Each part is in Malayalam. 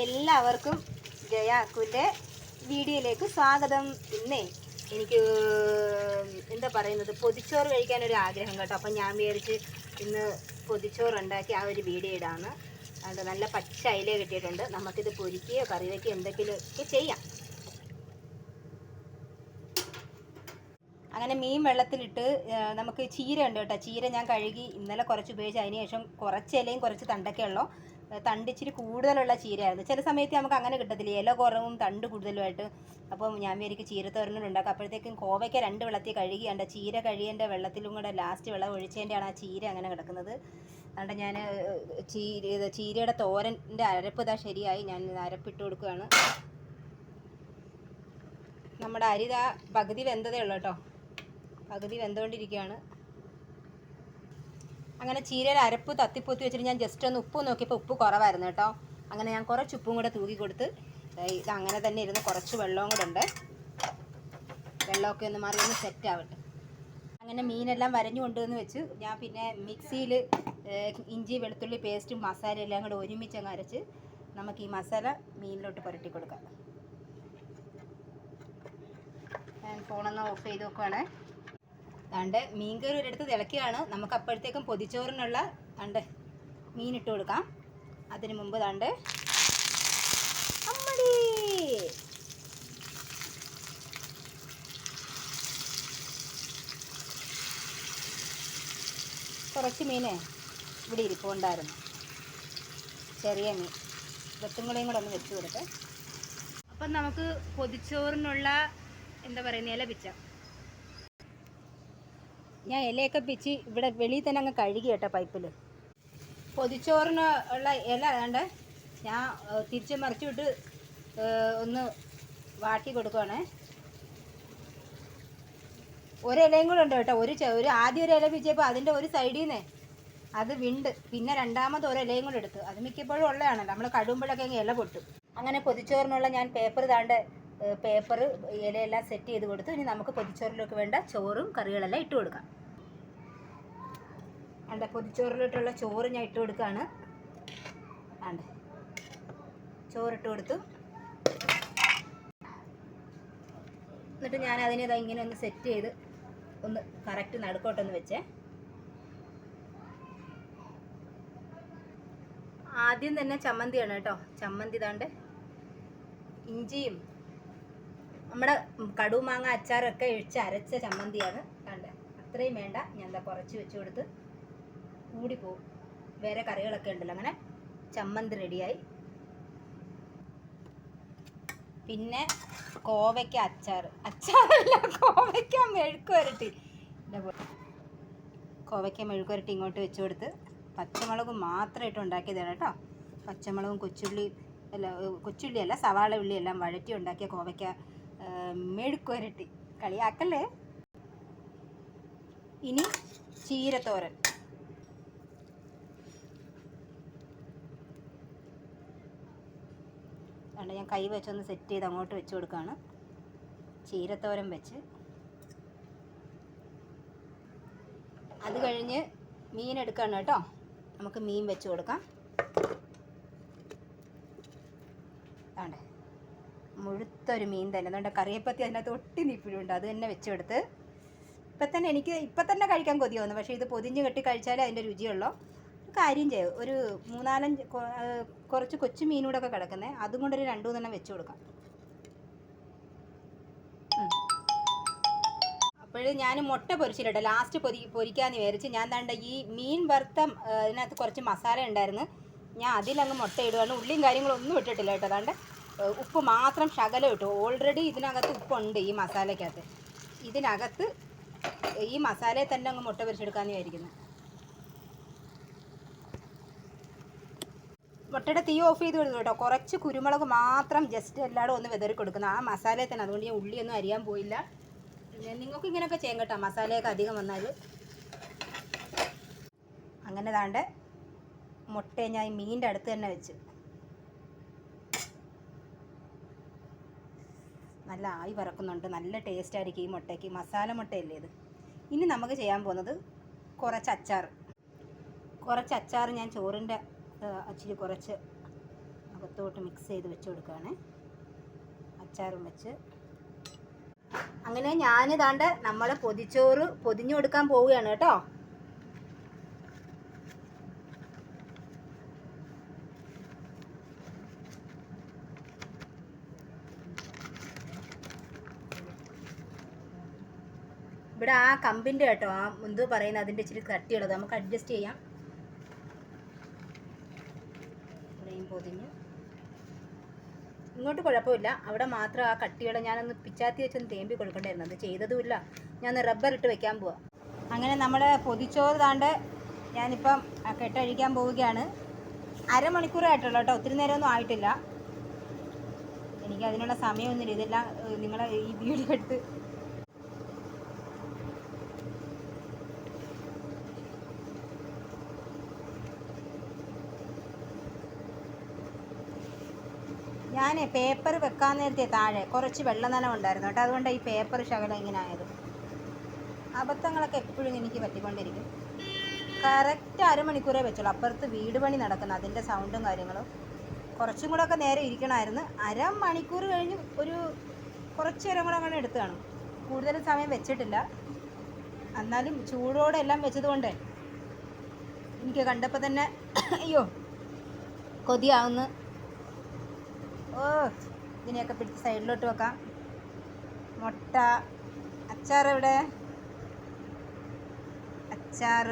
എല്ലാവർക്കും ജയാക്കുന്റെ വീഡിയോയിലേക്ക് സ്വാഗതം. ഇന്നേ എനിക്ക് എന്താ പറയുന്നത് പൊതിച്ചോറ് കഴിക്കാനൊരു ആഗ്രഹം കേട്ടോ. അപ്പം ഞാൻ വിചാരിച്ച് ഇന്ന് പൊതിച്ചോറ് ഉണ്ടാക്കി ആ ഒരു വീഡിയോ ഇടാണ് അതുകൊണ്ട് നല്ല പച്ച അയില കിട്ടിയിട്ടുണ്ട്. നമുക്കിത് പൊരിക്കുകയോ കറി വയ്ക്കുകയോ എന്തെങ്കിലും ഒക്കെ ചെയ്യാം. അങ്ങനെ മീൻ വെള്ളത്തിലിട്ട് നമുക്ക് ചീര ഉണ്ട് കേട്ടോ. ചീര ഞാൻ കഴുകി ഇന്നലെ കുറച്ച് ഉപയോഗിച്ച് അതിന് ശേഷം കുറച്ച് ഇലയും കുറച്ച് തണ്ടൊക്കെ ഉള്ളൂ. ആ, തണ്ട് ഇച്ചിരി കൂടുതലുള്ള ചീരയായിരുന്നു. ചില സമയത്ത് നമുക്ക് അങ്ങനെ കിട്ടത്തില്ല. ഇല കുറവും തണ്ട് കൂടുതലുമായിട്ട്. അപ്പം ഞാൻ വിചാരിക്കും ചീരത്തോരനും ഉണ്ടാക്കാം. അപ്പോഴത്തേക്കും കോവയ്ക്ക രണ്ട് വെള്ളത്തിൽ കഴുകിയാണ്ട് ചീര കഴിയേണ്ട വെള്ളത്തിലും കൂടെ ലാസ്റ്റ് വെള്ളം ഒഴിച്ചതിന്റെയാണ് ആ ചീര അങ്ങനെ കിടക്കുന്നത്. അതുകൊണ്ട് ഞാൻ ചീര ചീരയുടെ തോരന്റെ അരപ്പ് ഇതാ ശരിയായി. ഞാൻ അരപ്പിട്ട് കൊടുക്കുകയാണ്. നമ്മുടെ അരി ഇതാ പകുതി വെന്തതേ ഉള്ളൂ കേട്ടോ. പകുതി വെന്തുകൊണ്ടിരിക്കുകയാണ്. അങ്ങനെ ചീരയിൽ അരപ്പ് തത്തിപ്പൊത്തി വെച്ചിട്ട് ഞാൻ ജസ്റ്റ് ഒന്ന് ഉപ്പ് നോക്കിയപ്പോൾ ഉപ്പ് കുറവായിരുന്നു കേട്ടോ. അങ്ങനെ ഞാൻ കുറച്ച് ഉപ്പും കൂടെ തൂക്കി കൊടുത്ത് ഇത് അങ്ങനെ തന്നെ ഇരുന്ന് കുറച്ച് വെള്ളവും കൂടെ ഉണ്ട്. വെള്ളമൊക്കെ ഒന്ന് മാറി ഒന്ന് സെറ്റ് ആവട്ടെ. അങ്ങനെ മീനെല്ലാം വരഞ്ഞു കൊണ്ടുവന്ന് വെച്ച്. ഞാൻ പിന്നെ മിക്സിയിൽ ഇഞ്ചി വെളുത്തുള്ളി പേസ്റ്റും മസാല എല്ലാം കൂടെ ഒരുമിച്ച് അങ്ങ് അരച്ച് നമുക്ക് ഈ മസാല മീനിലോട്ട് പുരട്ടി കൊടുക്കാം. ഞാൻ ഫോണൊന്ന് ഓഫ് ചെയ്ത് നോക്കുവാണേ. ദാണ്ട് മീൻകറി ഒരിടത്ത് തിളക്കുകയാണ് നമുക്ക് അപ്പോഴത്തേക്കും പൊതിച്ചോറിനുള്ള ദാണ്ട് മീൻ ഇട്ട് കൊടുക്കാം. അതിന് മുമ്പ് ദാണ്ട് അമ്മടി. കുറച്ച് മീന് ഇവിടെ ഇരിപ്പുണ്ടായിരുന്നു. ചെറിയ മീൻ. വെത്തുമുളയും കൂടെ ഒന്ന് വെച്ച് കൊടുത്ത് അപ്പം നമുക്ക് പൊതിച്ചോറിനുള്ള എന്താ പറയുന്നത് ഇല പിച്ച ഞാൻ ഇലയൊക്കെ പിച്ച് ഇവിടെ വെളിയിൽ തന്നെ അങ്ങ് കഴുകി കേട്ടോ പൈപ്പിൽ പൊതിച്ചോറിന് ഉള്ള ഇല അതാണ്ട് ഞാൻ തിരിച്ച് മറിച്ച് വിട്ട് ഒന്ന് വാട്ടി കൊടുക്കുവാണേ. ഒരു ഇലയും കൂടെ ഉണ്ട് കേട്ടോ. ഒരു ഒരു ആദ്യം ഒരു ഇല പിച്ചപ്പോൾ അതിന്റെ ഒരു സൈഡിൽ നിന്നേ അത് വിണ്ട്. പിന്നെ രണ്ടാമത് ഒരു ഇലയും കൂടെ എടുത്ത്. അത് മിക്കപ്പോഴും ഉള്ളതാണല്ലോ. നമ്മൾ കടുമ്പോഴൊക്കെ ഇല പൊട്ടും. അങ്ങനെ പൊതിച്ചോറിനുള്ള ഞാൻ പേപ്പർ താണ്ട് പേപ്പർ ഇലയെല്ലാം സെറ്റ് ചെയ്ത് കൊടുത്തു. ഇനി നമുക്ക് പൊതിച്ചോറിലേക്ക് വേണ്ട ചോറും കറികളെല്ലാം ഇട്ട് കൊടുക്കാം. അണ്ട പൊതിച്ചോറിലോട്ടുള്ള ചോറ് ഞാൻ ഇട്ട് കൊടുക്കുകയാണ് അണ്ട ചോറിട്ട് കൊടുത്തു. എന്നിട്ട് ഞാൻ അതിനെ ഇങ്ങനെ ഒന്ന് സെറ്റ് ചെയ്ത് ഒന്ന് കറക്റ്റ് നടുക്കോട്ടൊന്ന് വെച്ചേ. ആദ്യം തന്നെ ചമ്മന്തിയാണ് കേട്ടോ. ചമ്മന്തി ഇതാണ്ട് ഇഞ്ചിയും നമ്മുടെ കടുമാങ്ങ അച്ചാറൊക്കെ ഇഴിച്ച് അരച്ച ചമ്മന്തിയാണ്. കണ്ട് അത്രയും വേണ്ട. ഞാൻ എന്താ കുറച്ച് വെച്ച് കൊടുത്ത് കൂടിപ്പോവും വേറെ കറികളൊക്കെ ഉണ്ടല്ലോ. അങ്ങനെ ചമ്മന്തി റെഡിയായി. പിന്നെ കോവയ്ക്ക അച്ചാർ അച്ചാറല്ല കോവയ്ക്ക മെഴുക്ക് വരട്ടി. കോവയ്ക്ക മെഴുക്ക് വരട്ടി ഇങ്ങോട്ട് വെച്ച് കൊടുത്ത് പച്ചമുളക് മാത്രമായിട്ട് ഉണ്ടാക്കിയതാണ് കേട്ടോ. പച്ചമുളകും കൊച്ചുള്ളി അല്ല കൊച്ചുള്ളി അല്ല സവാള ഉള്ളി എല്ലാം വഴറ്റി ഉണ്ടാക്കിയ കോവയ്ക്ക ഏഹ് മെഴുക്ക് വരട്ടി. കളിയാക്കല്ലേ? ഇനി ചീരത്തോരൻ. അതുകൊണ്ട് ഞാൻ കൈ വെച്ചൊന്ന് സെറ്റ് ചെയ്ത് അങ്ങോട്ട് വെച്ച് കൊടുക്കുകയാണ് ചീരത്തോരൻ വെച്ച്. അത് കഴിഞ്ഞ് മീൻ എടുക്കുകയാണ് കേട്ടോ. നമുക്ക് മീൻ വെച്ച് കൊടുക്കാം. ആണ്ടേ മുഴുത്തൊരു മീൻ തന്നെ. അതുകൊണ്ട് കറിയപ്പത്തി അതിനകത്ത് ഒട്ടി നിപ്പിഴുണ്ട് അത് തന്നെ വെച്ചെടുത്ത് ഇപ്പം തന്നെ എനിക്ക് ഇപ്പം തന്നെ കഴിക്കാൻ കൊതി തോന്നുന്നു പക്ഷേ ഇത് പൊതിഞ്ഞ് കെട്ടി കഴിച്ചാലേ അതിന്റെ രുചിയുള്ളൂ. കാര്യം ചെയ്യും. ഒരു മൂന്നാലഞ്ച് കുറച്ച് കൊച്ചു മീനൂടെ ഒക്കെ കിടക്കുന്നത് അതും ഒരു രണ്ടു മൂന്നെണ്ണം വെച്ച് കൊടുക്കാം. അപ്പോഴും ഞാൻ മുട്ട പൊരിച്ചിട്ടുണ്ട് ലാസ്റ്റ് പൊരി പൊരിക്കാന്ന് വിചാരിച്ച് ഞാൻ തണ്ട ഈ മീൻ വറുത്ത ഇതിനകത്ത് കുറച്ച് മസാല ഉണ്ടായിരുന്നു. ഞാൻ അതിലങ്ങ് മുട്ട ഇടുകയാണ് ഉള്ളിയും കാര്യങ്ങളും ഒന്നും ഇട്ടിട്ടില്ല കേട്ടോ അതാണ്ട് ഉപ്പ് മാത്രം ശകലം ഇട്ടു. ഓൾറെഡി ഇതിനകത്ത് ഉപ്പുണ്ട് ഈ മസാലയ്ക്കകത്ത്. ഇതിനകത്ത് ഈ മസാലയിൽ തന്നെ അങ്ങ് മുട്ട പൊരിച്ചെടുക്കാമെന്ന് വിചാരിക്കുന്നു. മുട്ടയുടെ തീ ഓഫ് ചെയ്ത് കൊടുത്തു കേട്ടോ. കുറച്ച് കുരുമുളക് മാത്രം ജസ്റ്റ് എല്ലാവരും ഒന്ന് വിതറി കൊടുക്കുന്നത് ആ മസാലയിൽ തന്നെ അതുകൊണ്ട് ഞാൻ ഉള്ളിയൊന്നും അരിയാൻ പോയില്ല. പിന്നെ നിങ്ങൾക്ക് ഇങ്ങനെയൊക്കെ ചെയ്യാം കേട്ടോ. മസാലയൊക്കെ അധികം വന്നാൽ അങ്ങനെ താണ്ട് മുട്ടയെ ഞാൻ മീനിന്റെ അടുത്ത് തന്നെ വെച്ച്. നല്ല ആയി പറക്കുന്നുണ്ട്. നല്ല ടേസ്റ്റ് ആയിരിക്കും ഈ മുട്ടയ്ക്ക്. മസാല മുട്ടയല്ലേ ഇത്? ഇനി നമുക്ക് ചെയ്യാൻ പോകുന്നത് കുറച്ച് അച്ചാർ കുറച്ച് അച്ചാർ ഞാൻ ചോറിന്റെ ഇച്ചിരി കുറച്ച് അകത്തോട്ട് മിക്സ് ചെയ്ത് വെച്ച് കൊടുക്കുകയാണ്. അച്ചാറും വെച്ച്. അങ്ങനെ ഞാൻ ഞാനിതാണ്ട് നമ്മൾ പൊതിച്ചോറ് പൊതിഞ്ഞു കൊടുക്കാൻ പോവുകയാണ് കേട്ടോ. ഇവിടെ ആ കമ്പിന്റെ കേട്ടോ ആ മുൻപ് പറയുന്നത് അതിന്റെ ഇച്ചിരി കട്ടിയുള്ളത്. നമുക്ക് അഡ്ജസ്റ്റ് ചെയ്യാം. പൊതിഞ്ഞ്. ഇങ്ങോട്ട് കുഴപ്പമില്ല. അവിടെ മാത്രം ആ കട്ടിയുടെ ഞാനൊന്ന് പിച്ചാത്തി വെച്ചൊന്ന് തേമ്പി കൊടുക്കണ്ടായിരുന്നു. അത് ചെയ്തതുമില്ല. ഞാൻ റബ്ബർ ഇട്ട് വെക്കാൻ പോവാം. അങ്ങനെ നമ്മൾ പൊതിച്ചോറ് താണ്ട് ഞാനിപ്പം കെട്ടഴിക്കാൻ പോവുകയാണ്. അരമണിക്കൂറായിട്ടുള്ളൂ കേട്ടോ. ഒത്തിരി നേരമൊന്നും ആയിട്ടില്ല. എനിക്ക് അതിനുള്ള സമയമൊന്നുമില്ല. ഇതെല്ലാം നിങ്ങളെ ഈ വീഡിയോ എടുത്ത് ഞാൻ പേപ്പർ വെക്കാൻ നേരത്തെ താഴെ കുറച്ച് വെള്ള നനം ഉണ്ടായിരുന്നു കേട്ടോ. അതുകൊണ്ടാണ് ഈ പേപ്പർ ശകലം ഇങ്ങനെ ആയത്. അബദ്ധങ്ങളൊക്കെ എപ്പോഴും എനിക്ക് പറ്റിക്കൊണ്ടിരിക്കും. കറക്റ്റ് അരമണിക്കൂറേ വെച്ചുള്ളൂ. അപ്പുറത്ത് വീട് പണി നടക്കുന്നു. അതിന്റെ സൗണ്ടും കാര്യങ്ങളും കുറച്ചും കൂടെ ഒക്കെ നേരെ ഇരിക്കണമായിരുന്നു. അരമണിക്കൂർ കഴിഞ്ഞ് ഒരു കുറച്ച് നേരം കൂടെ അങ്ങനെ എടുത്തു കാണും. കൂടുതൽ സമയം വെച്ചിട്ടില്ല. എന്നാലും ചൂടോടെ എല്ലാം വെച്ചതുകൊണ്ട് എനിക്ക് കണ്ടപ്പോൾ തന്നെ അയ്യോ കൊതിയാവുന്നു. ഓ ഇതിനെയൊക്കെ പിടിച്ച് സൈഡിലോട്ട് വെക്കാം. മുട്ട അച്ചാർ എവിടെ? അച്ചാർ.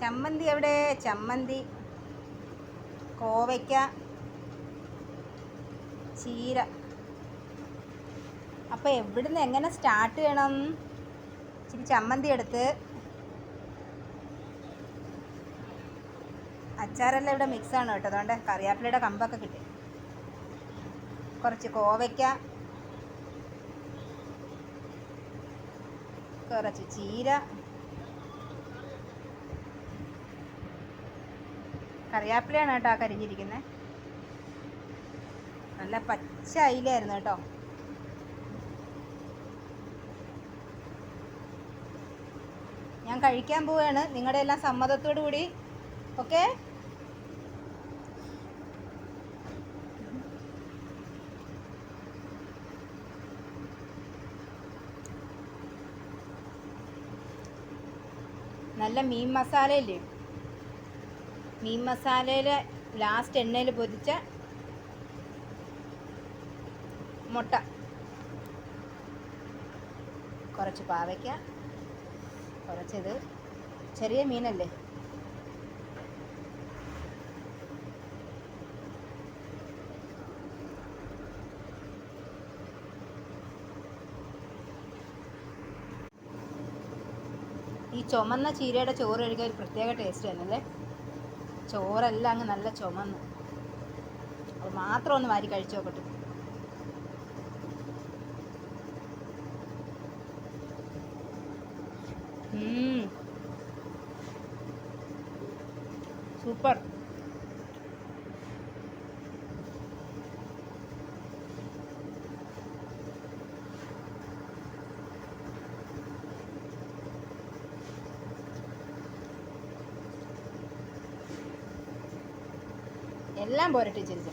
ചമ്മന്തി എവിടെ? ചമ്മന്തി. കോവയ്ക്ക. ചീര. അപ്പോൾ എവിടുന്ന് എങ്ങനെ സ്റ്റാർട്ട് ചെയ്യണം? ഇച്ചിരി ചമ്മന്തി എടുത്ത് അച്ചാറെല്ലാം ഇവിടെ ആണ് കേട്ടോ. അതുകൊണ്ട് കറിവേപ്പിലയുടെ കമ്പൊക്കെ കിട്ടി. കുറച്ച് കോവയ്ക്ക കുറച്ച് ചീര കറിവേപ്പിലയാണ് കേട്ടോ ആ കരിഞ്ഞിരിക്കുന്നത് നല്ല പച്ച അയിലായിരുന്നു കേട്ടോ. ഞാൻ കഴിക്കാൻ പോവുകയാണ്. നിങ്ങളുടെ എല്ലാം സമ്മതത്തോടു കൂടി ഓക്കെ നല്ല മീൻ മസാലയില്ലേ? മീൻ മസാലയിൽ ലാസ്റ്റ് എണ്ണയിൽ പൊതിച്ച മുട്ട. കുറച്ച് പാവയ്ക്ക കുറച്ചിത് ചെറിയ മീനല്ലേ? ഈ ചുമന്ന ചീരയുടെ ചോറ് കഴിക്കാൻ ഒരു പ്രത്യേക ടേസ്റ്റ് തന്നെയല്ലേ ചോറെല്ലാം അങ്ങ് നല്ല ചുമന്ന്. അത് മാത്രം ഒന്ന് വാരി കഴിച്ചു നോക്കട്ടെ. സൂപ്പർ. എല്ലാം പോരട്ടെ ചിരിച്ചു